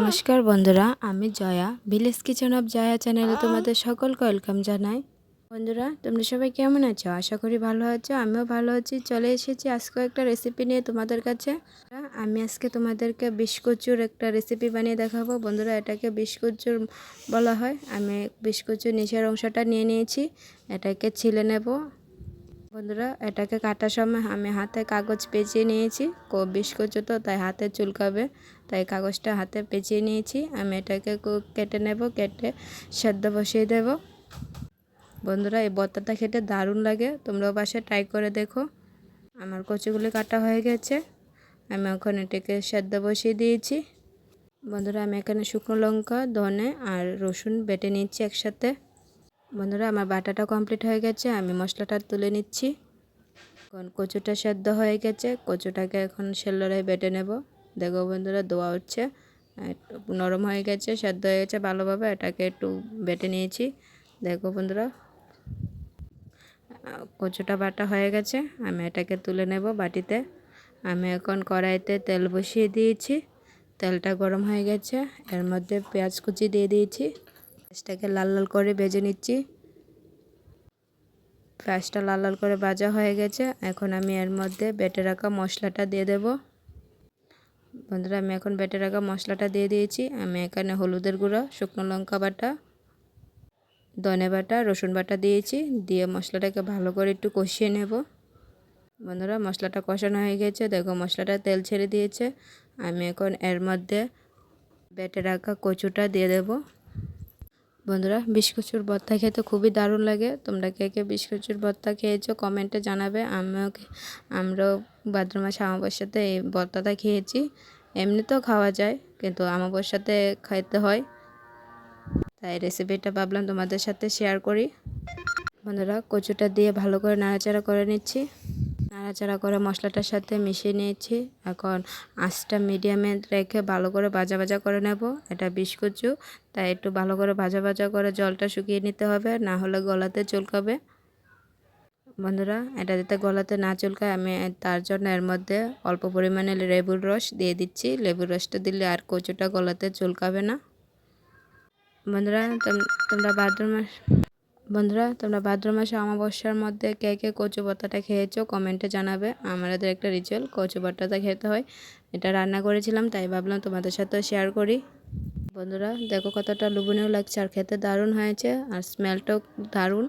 নমস্কার বন্ধুরা, আমি Jaya, village kitchen of Jaya চ্যানেলে তোমাদের সকলকে ওয়েলকাম জানাই। বন্ধুরা, তোমরা সবাই কেমন আছো? আশা করি ভালো আছো, আমিও ভালো আছি। চলে এসেছি আজকে একটা রেসিপি নিয়ে তোমাদের কাছে। আমি আজকে তোমাদেরকে বিস্কুচুর একটা রেসিপি বানিয়ে দেখাবো। বন্ধুরা, এটাকে বিস্কুচুর বলা হয়। আমি বিস্কুচুর নিচের অংশটা নিয়ে নিয়েছি। এটাকে ছিলে নেব। বন্ধুরা, এটাকে কাটার সময় আমি হাতে কাগজ পেঁচিয়ে নিয়েছি। বিস্কুট তো তাই হাতে চুলকাবে। তাই কাগজটা হাতে পেঁচিয়ে নিয়েছি। আমি এটাকে কেটে নেব, কেটে সেদ্ধ বসিয়ে দেব। বন্ধুরা, এই বত্তাটা খেতে দারুণ লাগে। তোমরাও বাসায় ট্রাই করে দেখো। আমার কচুগুলি কাটা হয়ে গেছে। আমি ওখানে এটাকে সেদ্ধ বসিয়ে দিয়েছি। বন্ধুরা, আমি এখানে শুকনো লঙ্কা, ধনে আর রসুন বেটে নিয়েছি একসাথে। বন্ধুরা, আমার বাটাটা কমপ্লিট হয়ে গেছে। আমি মশলাটা তুলে নিচ্ছি। এখন কচুটা সেদ্ধ হয়ে গেছে। কচুটাকে এখন শেল্লরায় বেটে নেব। দেখো বন্ধুরা, দোয়া হচ্ছে নরম হয়ে গেছে, সেদ্ধ হয়ে গেছে ভালোভাবে। এটাকে একটু বেটে নিয়েছি। দেখো বন্ধুরা, কচুটা বাটা হয়ে গেছে। আমি এটাকে তুলে নেব বাটিতে। আমি এখন কড়াইতে তেল বসিয়ে দিয়েছি। তেলটা গরম হয়ে গেছে। এর মধ্যে পেঁয়াজ কুচি দিয়ে দিয়েছি। পেঁয়াজটাকে লাল লাল করে ভেজে নিচ্ছি। পেঁয়াজটা লাল লাল করে ভাজা হয়ে গেছে। এখন আমি এর মধ্যে বেটে রাখা মশলাটা দিয়ে দেব। বন্ধুরা, আমি এখন বেটে রাখা মশলাটা দিয়ে দিয়েছি। আমি এখানে হলুদের গুঁড়ো, শুকনো লঙ্কা বাটা, ধনে বাটা, রসুন বাটা দিয়েছি। দিয়ে মশলাটাকে ভালো করে একটু কষিয়ে নেব। বন্ধুরা, মশলাটা কষানো হয়ে গেছে। দেখো, মশলাটা তেল ছেড়ে দিয়েছে। আমি এখন এর মধ্যে বেটে রাখা কচুটা দিয়ে দেবো। বন্ধুরা বিস্কুচুর ভর্তা খেতে খুবই দারুণ লাগে। তোমরা কে কে বিস্কুচুর ভর্তা খেয়েছো কমেন্টে জানাবে। আমিও আমরাও ভাদ্র মাসে অমাবস্যাতে এই ভর্তাটা খেয়েছি। এমনিতেও খাওয়া যায়, কিন্তু অমাবস্যাতে খাইতে হয়। তাই রেসিপিটা ভাবলাম তোমাদের সাথে শেয়ার করি। বন্ধুরা, কচুটা দিয়ে ভালো করে নাড়াচাড়া করে নিচ্ছি। নাড়াচাড়া করে মশলাটার সাথে মিশিয়ে নিয়েছি। এখন আঁচটা মিডিয়ামে রেখে ভালো করে ভাজা ভাজা করে নেব। এটা বিস্কুচু তাই একটু ভালো করে ভাজা ভাজা করে জলটা শুকিয়ে নিতে হবে, না হলে গলাতে চুলকাবে। বন্ধুরা, এটা যাতে গলাতে না চুলকায়, আমি তার জন্য এর মধ্যে অল্প পরিমাণে লেবুর রস দিয়ে দিচ্ছি। লেবুর রসটা দিলে আর কচুটা গলাতে চুলকাবে না। বন্ধুরা তোমরা ভাদ্র মাস বন্ধুরা, তোমরা ভাদ্র মাসে অমাবস্যার মধ্যে কে কে কচু পাতাটা খেয়েছো কমেন্টে জানাবে। আমাদের একটা রিচুয়াল কচু পাতাটা খেতে হয়। এটা রান্না করেছিলাম, তাই ভাবলাম তোমাদের সাথে শেয়ার করি। বন্ধুরা, দেখো কতটা লুবনীয় লাগছে, আর খেতে দারুণ হয়েছে, আর স্মেলটাও দারুণ।